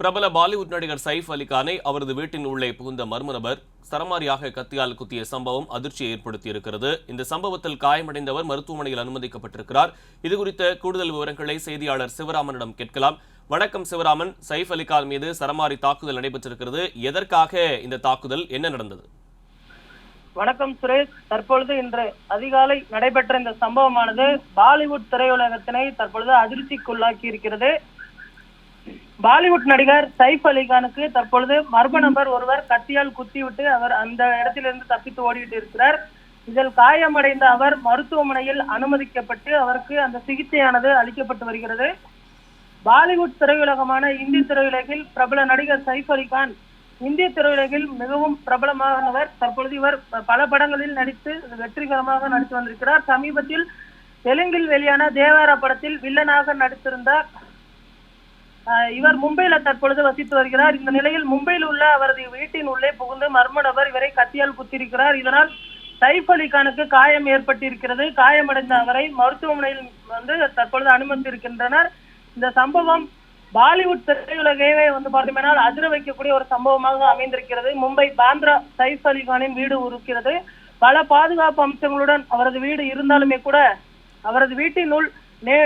பிரபல பாலிவுட் நடிகர் சைஃப் அலிகானை அவரது வீட்டின் உள்ளே புகுந்த மர்ம நபர் சரமாரியாக கத்தியால் குத்திய சம்பவம் அதிர்ச்சியை ஏற்படுத்தியிருக்கிறது. இந்த சம்பவத்தில் காயமடைந்தவர் மருத்துவமனையில் அனுமதிக்கப்பட்டிருக்கிறார். இது குறித்த கூடுதல் விவரங்களை செய்தியாளர் சிவராமனிடம் கேட்கலாம். வணக்கம் சிவராமன். சைஃப் அலிகான் மீது சரமாரி தாக்குதல் நடைபெற்றிருக்கிறது. எதற்காக இந்த தாக்குதல்? என்ன நடந்தது? வணக்கம் சுரேஷ். தற்பொழுது இன்று அதிகாலை நடைபெற்ற இந்த சம்பவமானது பாலிவுட் திரையுலகத்தினை தற்பொழுது அதிர்ச்சிக்குள்ளாக்கி இருக்கிறது பாலிவுட் நடிகர் சைஃப் அலிகானுக்கு தற்பொழுது மர்ம நபர் ஒருவர் கத்தியால் குத்திவிட்டு அவர் அந்த இடத்திலிருந்து தப்பித்து ஓடிவிட்டு இருக்கிறார். இதில் காயமடைந்த அவர் மருத்துவமனையில் அனுமதிக்கப்பட்டு அவருக்கு அந்த சிகிச்சையானது அளிக்கப்பட்டு வருகிறது. பாலிவுட் திரையுலகமான இந்தி திரையுலகில் பிரபல நடிகர் சைஃப் அலிகான் இந்திய திரையுலகில் மிகவும் பிரபலமானவர். தற்பொழுது இவர் பல படங்களில் நடித்து வெற்றிகரமாக நடித்து வந்திருக்கிறார். சமீபத்தில் தெலுங்கில் வெளியான தேவாரா படத்தில் வில்லனாக நடித்திருந்தார். இவர் மும்பையில தற்பொழுது வசித்து வருகிறார். இந்த நிலையில் மும்பையில் உள்ள அவரது வீட்டின் உள்ளே புகுந்து மர்ம நபர் இவரை கத்தியால் குத்திருக்கிறார் இதனால் சைஃப் அலிகானுக்கு காயம் ஏற்பட்டிருக்கிறது. காயமடைந்த அவரை மருத்துவமனையில் வந்து தற்பொழுது அனுமதித்திருக்கின்றனர். இந்த சம்பவம் பாலிவுட் திரையுலகையே வந்து பார்த்தோம்னால் அதிர வைக்கக்கூடிய ஒரு சம்பவமாக அமைந்திருக்கிறது. மும்பை பாந்திரா சைஃப் அலிகானின் வீடு இருக்கிறது பல பாதுகாப்பு அம்சங்களுடன் அவரது வீடு இருந்தாலுமே கூட அவரது வீட்டினுள் நே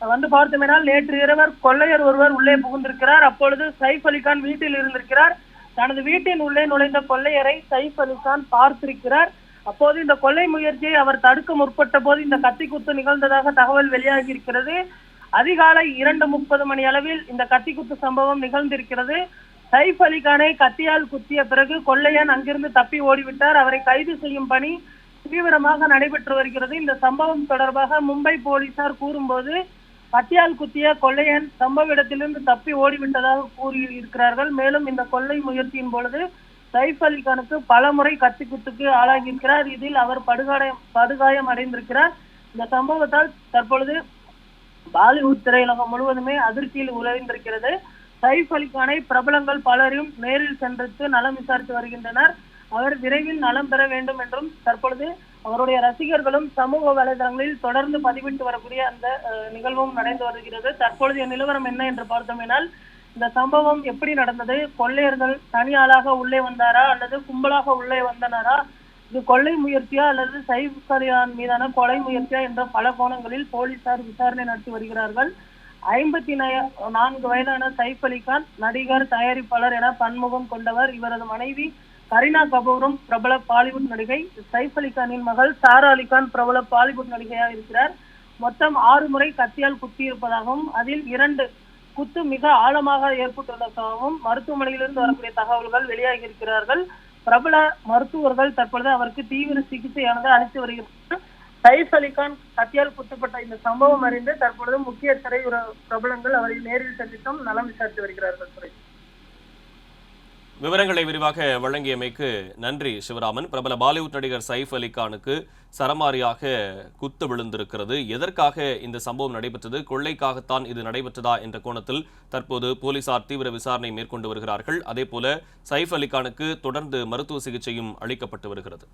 வந்து பார்த்தோமேனால் நேற்று இரவர் கொள்ளையர் ஒருவர் உள்ளே புகுந்திருக்கிறார். அப்பொழுது சைஃப் அலிகான் வீட்டில் இருந்திருக்கிறார். தனது வீட்டின் உள்ளே நுழைந்த கொள்ளையரை சைஃப் அலிகான் பார்த்திருக்கிறார். அப்போது இந்த கொள்ளை முயற்சியை அவர் தடுக்க முற்பட்ட போது இந்த கத்திக்குத்து நிகழ்ந்ததாக தகவல் வெளியாகி இருக்கிறது அதிகாலை இரண்டு முப்பது மணி அளவில் இந்த கத்திக்குத்து சம்பவம் நிகழ்ந்திருக்கிறது. சைஃப் அலிகானை கத்தியால் குத்திய பிறகு கொள்ளையன் அங்கிருந்து தப்பி ஓடிவிட்டார். அவரை கைது செய்யும் பணி தீவிரமாக நடைபெற்று வருகிறது. இந்த சம்பவம் தொடர்பாக மும்பை போலீசார் கூறும்போது கத்தியால் குத்திய கொள்ளையன் சம்பவ இடத்திலிருந்து தப்பி ஓடிவிட்டதாக கூறியிருக்கிறார்கள் மேலும் இந்த கொள்ளை முயற்சியின் பொழுது சைஃப் அலிகானுக்கு பல முறை கத்தி குத்துக்கு ஆளாகியிருக்கிறார். இதில் அவர் படுகாயம் படுகாயம் அடைந்திருக்கிறார். இந்த சம்பவத்தால் தற்பொழுது பாலிவுட் திரையுலகம் முழுவதுமே அதிர்ச்சியில் உழைந்திருக்கிறது சைஃப் அலிகானை பிரபலங்கள் பலரும் நேரில் சென்று நலம் விசாரித்து வருகின்றனர். அவர் விரைவில் நலம் பெற வேண்டும் என்றும் தற்பொழுது அவருடைய ரசிகர்களும் சமூக வலைதளங்களில் தொடர்ந்து பதிவிட்டு வரக்கூடிய அந்த அஹ், நிகழ்வும் நடந்து வருகிறது. தற்பொழுதைய நிலவரம் என்ன என்று பார்த்தோமேனால் இந்த சம்பவம் எப்படி நடந்தது? கொள்ளையர்கள் தனியாளாக உள்ளே வந்தாரா? அல்லது கும்பலாக உள்ளே வந்தனரா? இது கொள்ளை முயற்சியா? அல்லது சைபரியான் மீதான கொலை முயற்சியா? என்ற பல கோணங்களில் போலீசார் விசாரணை நடத்தி வருகிறார்கள். ஐம்பத்தி நான்கு வயதான சைஃப் அலிகான் நடிகர் தயாரிப்பாளர் என பன்முகம் கொண்டவர் இவரது மனைவி கரீனா கபூரும் பிரபல பாலிவுட் நடிகை சைஃப் அலிகானின் மகள் சாரா அலிகான் பிரபல பாலிவுட் நடிகையாக இருக்கிறார். மொத்தம் ஆறு முறை கத்தியால் குத்தி இருப்பதாகவும் அதில் இரண்டு குத்து மிக ஆழமாக ஏற்பட்டுள்ளதாகவும் மருத்துவமனையிலிருந்து வரக்கூடிய தகவல்கள் வெளியாகி இருக்கிறார்கள். பிரபல மருத்துவர்கள் தற்பொழுது அவருக்கு தீவிர சிகிச்சையானது அளித்து வருகிறார்கள் சைஃப் அலிகான் கத்தியால் குத்தப்பட்ட இந்த சம்பவம் அறிந்து தற்பொழுது முக்கிய திரையுற பிரபலங்கள் அவரை நேரில் சந்தித்தும் நலம் விசாரித்து வருகிறார்கள். விவரங்களை விரிவாக வழங்கியமைக்கு நன்றி சிவராமன். பிரபல பாலிவுட் நடிகர் சைஃப் அலிகானுக்கு சரமாரியாக குத்து விழுந்திருக்கிறது. எதற்காக இந்த சம்பவம் நடைபெற்றது? கொள்ளைக்காகத்தான் இது நடைபெற்றதா என்ற கோணத்தில் தற்போது போலீசார் தீவிர விசாரணை மேற்கொண்டு வருகிறார்கள். அதேபோல சைஃப் அலிகானுக்கு தொடர்ந்து மருத்துவ சிகிச்சையும் அளிக்கப்பட்டு வருகிறது.